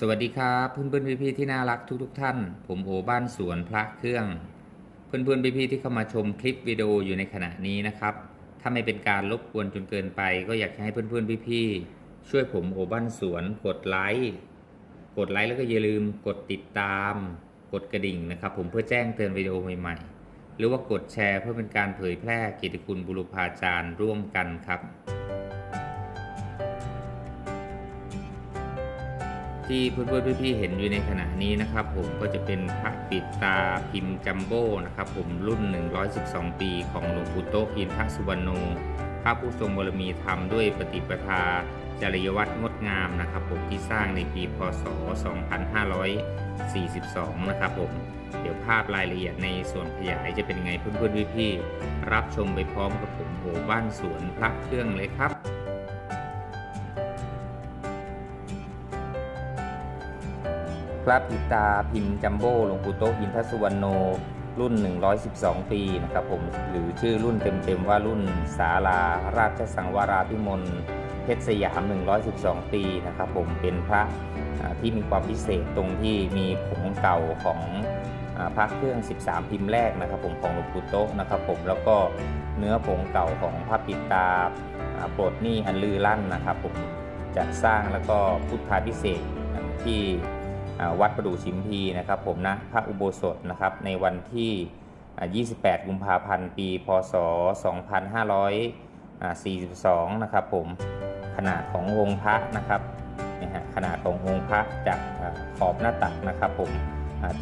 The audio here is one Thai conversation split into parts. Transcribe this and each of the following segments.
สวัสดีครับเพื่อนเพื่อนพี่ๆที่น่ารักทุกๆทท่าน ผมโอบ้านสวนพระเครื่อง เพื่อนเพื่อนพี่ๆที่เข้ามาชมคลิปวิดีโออยู่ในขณะนี้นะครับ ถ้าไม่เป็นการรบกวนจนเกินไป ก็อยากให้เพื่อนเพื่อนพี่ๆช่วยผมโอบ้านสวนกดไลค์กดไลค์แล้วก็อย่าลืมกดติดตาม กดกระดิ่งนะครับ ผมเพื่อแจ้งเตือนวิดีโอใหม่ๆ หรือว่ากดแชร์เพื่อเป็นการเผยแพร่กิตติคุณบุรุพาจารย์ร่วมกันครับ ที่เพื่อนๆพี่ๆเห็นอยู่ในขณะนี้นะครับผมก็จะเป็นพระปิดตาพิมพ์จัมโบ้นะครับผมรุ่น 112 ปีของหลวงปู่โตอินทสุวรรณโนพระผู้ทรงบารมีธรรมด้วยปฏิปทาจริยวัตรงดงามนะครับผมที่สร้างในปีพศ 2542 นะครับผมเดี๋ยวภาพรายละเอียดในส่วนขยายจะเป็นไงเพื่อนๆพี่ๆรับชมไปพร้อมกับผมโหบ้านสวนพระเครื่องเลยครับ พระปิตาพิมพ์จัมโบ้หลวงปู่โตอินทสุวรรณโนรุ่น 112 ปีนะครับผมหรือชื่อรุ่นเต็มๆว่ารุ่นสาลาราชสังวราพิมลเพชรสยาม 112 ปีนะครับผมเป็นพระที่มีความพิเศษตรงที่มีผงเก่าของอพระเครื่อง 13 พิมพ์แรกนะครับผมของหลวงปู่โตนะครับผมแล้วก็เนื้อผงเก่าของพระปิตาโปรดนี้อันลือลั่นนะครับผมจัดสร้างแล้วก็พุทธาพิเศษที่ วัดประดู่ชิมพีนะครับผมนะพระอุโบสถนะครับในวันที่ 28 กุมภาพันธ์ ปี พศ 2542 นะครับผมขนาดขององค์พระนะครับนะฮะขนาดขององค์พระจากขอบหน้าตักนะครับผม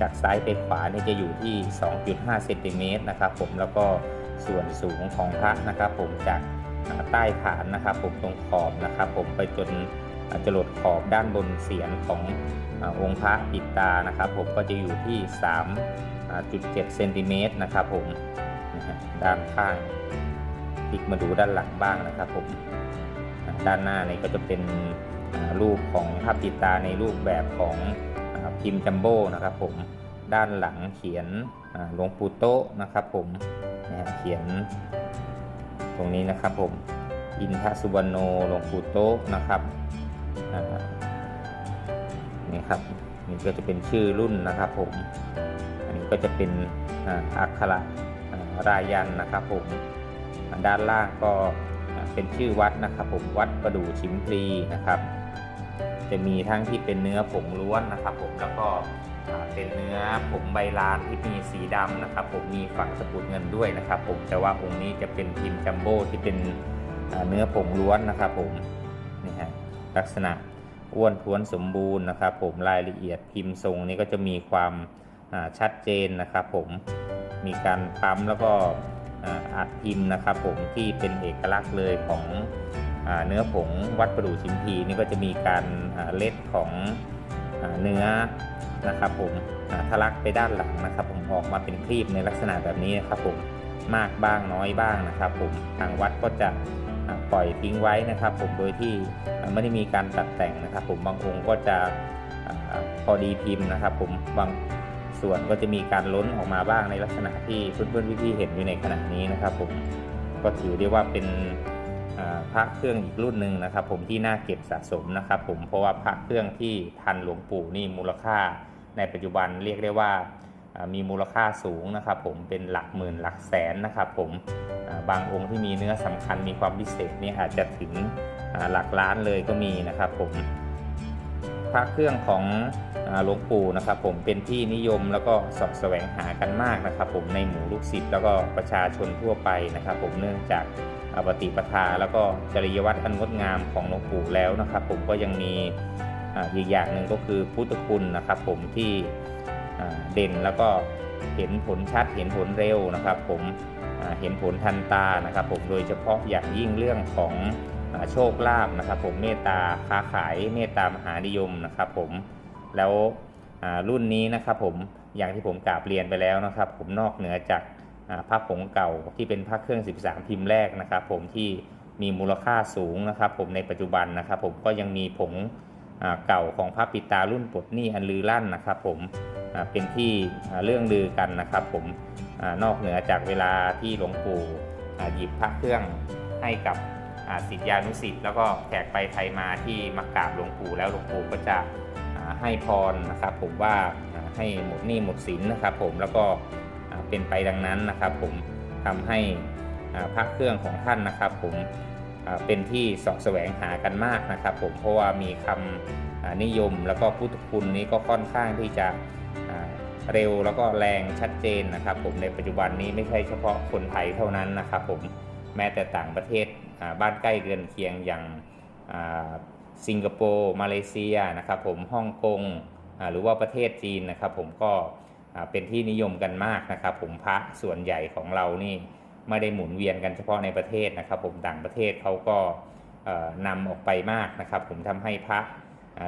จากซ้ายไปขวาเนี่ยจะอยู่ที่ 2.5 เซนติเมตรนะครับผมแล้วก็ส่วนสูงของพระนะครับผมจากใต้ฐานนะครับผมตรงขอบนะครับผมไปจน จรดขอบด้านบนเสียนขององค์พระปิดตานะครับ ผมก็จะอยู่ที่ 3.7เซนติเมตรนะครับผมด้านข้างพลิกมาดูด้านหลังบ้างนะครับผมด้านหน้านี่ก็จะเป็นรูปของพระปิดตาในรูปแบบของพิมพ์จัมโบ้นะครับผมด้านหลังเขียนหลวงปู่โตะนะครับผมเขียนตรงนี้นะครับผมอินทสุวรรณโนหลวงปู่โตะนะครับ นี่ครับนี่ก็จะเป็นชื่อรุ่นนะครับผม อันนี้ก็จะเป็นอักขระรายันนะครับผม ด้านล่างก็เป็นชื่อวัดนะครับผมวัดประดู่ชิมพลีนะครับ จะมีทั้งที่เป็นเนื้อผงล้วนนะครับ ผมแล้วก็เป็นเนื้อผงใบลานที่มีสีดำนะครับ ผมมีฝังสกุลเงินด้วยนะครับ ผมแต่ว่าองค์นี้จะเป็นพิมพ์จัมโบ้ที่เป็นเนื้อผงล้วนนะครับ ผมนี่ฮะ ลักษณะอ้วนท้วนสมบูรณ์นะครับผมรายละเอียดพิมพ์ทรงนี้ก็จะมีความชัดเจนนะครับผมมีการปั๊มแล้วก็อัดพิมพ์นะครับผมที่เป็นเอกลักษณ์เลยของอเนื้อผงวัดประดู่ชิมพีนี่ก็จะมีการเล็ดของอเนื้อนะครับผมทะลักไปด้านหลังนะครับ ผมออกมาเป็นครีบในลักษณะแบบนี้นะครับผมมากบ้างน้อยบ้างนะครับผมทางวัดก็จะ ปล่อยทิ้งไว้นะครับผมโดยที่ไม่ได้มีการตัดแต่งนะครับ ผมบางองค์ก็จะพอดีพิมพ์นะครับ ผมบางส่วนก็จะมีการล้นออกมาบ้างในลักษณะที่เพื่อนๆพี่ๆเห็นอยู่ในขณะนี้นะครับ ผมก็ถือได้ว่าเป็นพระเครื่องอีกรุ่นหนึ่งนะครับ ผมที่น่าเก็บสะสมนะครับ ผมเพราะว่าพระเครื่องที่ทันหลวงปู่นี่มูลค่า ในปัจจุบันเรียกได้ว่า มีมูลค่าสูงนะครับผมเป็นหลักหมื่นหลักแสนนะครับผมบางองค์ที่มีเนื้อสำคัญมีความพิเศษนี่อาจจะถึงหลักล้านเลยก็มีนะครับผมพระเครื่องของหลวงปู่นะครับผมเป็นที่นิยมแล้วก็สอบแสวงหากันมากนะครับ ผมในหมู่ลูกศิษย์แล้วก็ประชาชนทั่วไปนะครับ ผมเนื่องจากปฏิปทาแล้วก็จริยวัตรอันงดงามของหลวงปู่แล้วนะครับ ผมก็ยังมีอีกอย่างหนึ่งก็คือพุทธคุณนะครับ ผมที่ เด่นแล้วก็เห็นผลชัดเห็นผลเร็วนะครับ ผมเห็นผลทันตานะครับ ผมโดยเฉพาะอย่างยิ่งเรื่องของอโชคลาภนะครับ ผมเมตตาค้าขายเมตตามหานิยมนะครับ ผมแล้วรุ่นนี้นะครับ ผมอย่างที่ผมกราบเรียนไปแล้วนะครับ ผมนอกเหนือจากอ่าพระผงเก่าที่เป็นพระเครื่อง 13 พิมพ์แรกนะครับ ผมที่มีมูลค่าสูงนะครับ ผมในปัจจุบันนะครับ ผมก็ยังมีผง เก่าของพระปิตารุ่นปลดหนี้อันลือลั่นนะครับ ผมเป็นที่เรื่องลือกันนะครับ ผมอนอกเหนือจากเวลาที่หลวงปู่หยิบพระเครื่องให้กับศิษยานุศิษย์แล้วก็แขกไปไทยมาที่มากราบหลวงปู่แล้วหลวงปู่ก็จะให้พรนะครับ ผมว่าให้หมดหนี้หมดสินนะครับ ผมแล้วก็เป็นไปดังนั้นนะครับ ผมทำให้พระเครื่องของท่านนะครับ ผม เป็นที่สาะแสวงหากันมากนะครับผมเพราะว่ามีคำอ่านิยมแล้วก็พุทธคุณนี้ก็ค่อนข้างที่จะเร็วแล้วก็แรงชัดเจนนะครับ ผมในปัจจุบันนี้ไม่ใช่เฉพาะคนไทยเท่านั้นนะครับผมแม้แต่ต่างประเทศบ้านใกล้เรือนเคียงอย่างสิงคโปร์มาเลเซียนะครับผมฮ่องกงหรือว่าประเทศจีนนะครับ ผมก็เป็นที่นิยมกันมากนะครับ ผมพระส่วนใหญ่ของเรานี่ ไม่ได้หมุนเวียนกันเฉพาะในประเทศนะครับ ผมต่างประเทศเขาก็เอ่อนำออกไปมากนะครับ ผมทำให้พระ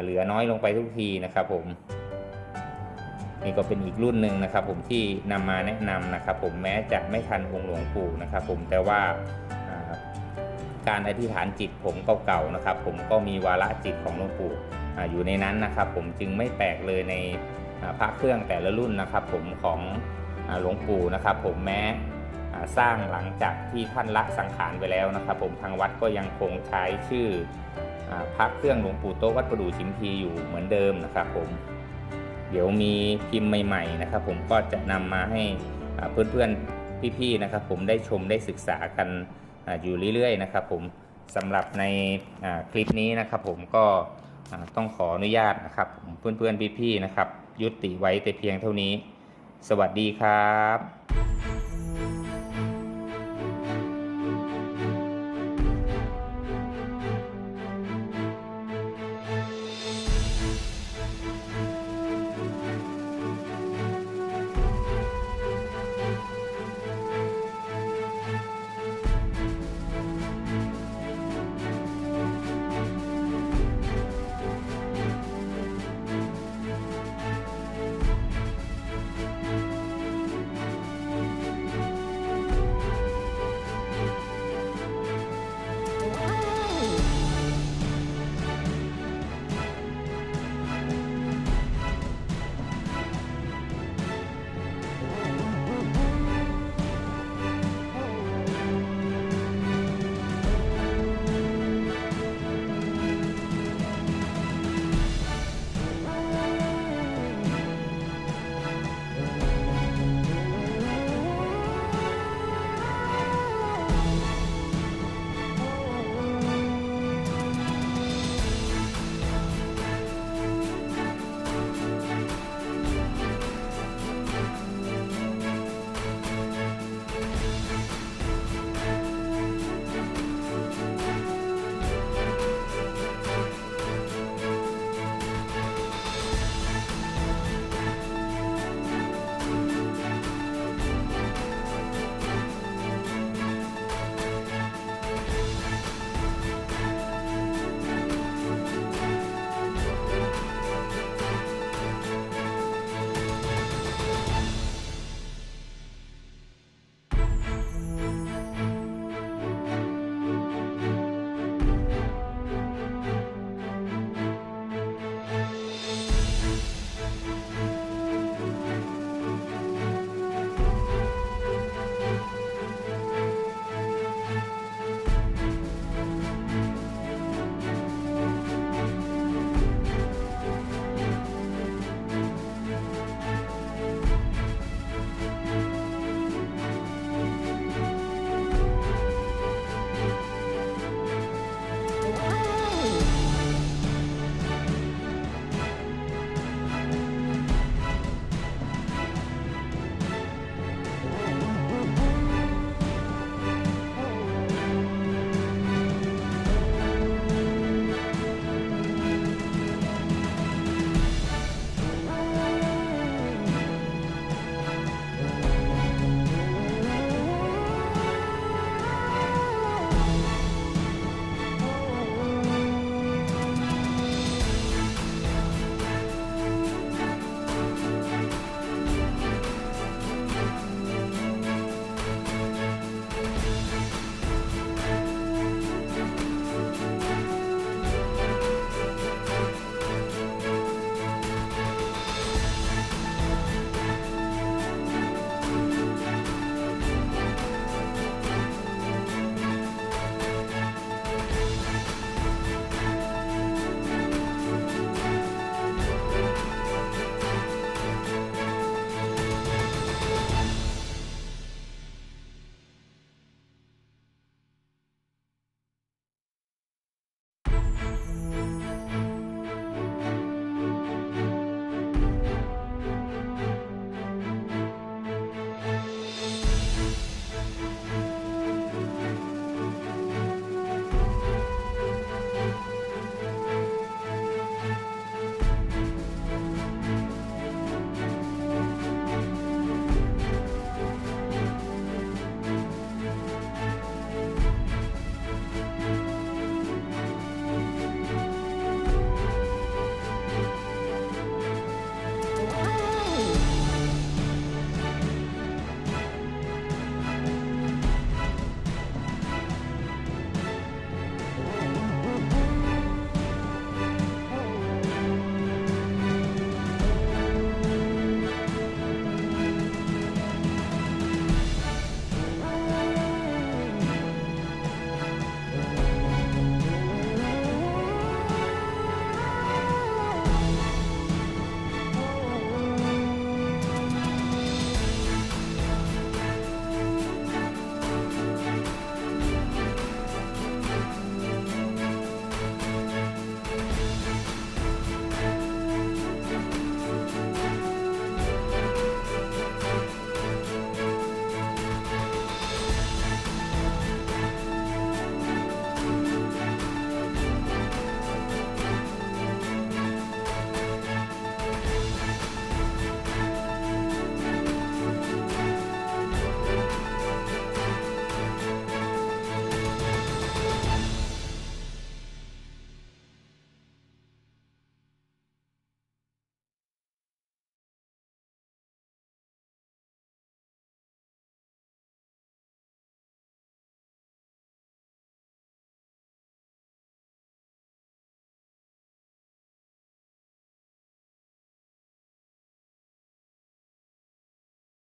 เหลือน้อยลงไปทุกทีนะครับผมนี่ก็เป็นอีกรุ่นหนึ่งนะครับ ผมที่นำมาแนะนำนะครับ ผมแม้จะไม่ทันองค์หลวงปู่นะครับ ผมแต่ว่าการอธิษฐานจิตผมเก่าๆนะครับ ผมก็มีวาระจิตของหลวงปู่อยู่ในนั้นนะครับ ผมจึงไม่แปลกเลยในพระเครื่องแต่ละรุ่นนะครับ ผมของหลวงปู่นะครับ ผมแม้ สร้างหลังจากที่ท่านละสังขารไปแล้วนะครับ ผมทางวัดก็ยังคงใช้ชื่ออพระเครื่องหลวงปู่โตะวัดประดู่ชิมพีอยู่เหมือนเดิมนะครับ ผม เดี๋ยวมีพิมพ์ใหม่ๆนะครับ ผมก็จะนำมาให้เพื่อนๆพี่ๆนะครับ ผมได้ชมได้ศึกษากันออยู่เรื่อยๆนะครับ ผมสำหรับในคลิปนี้นะครับ ผมก็ต้องขออนุญาตนะครับผมเพื่อนๆพี่ๆนะครับ ยุติไว้แต่เพียงเท่านี้ สวัสดีครับ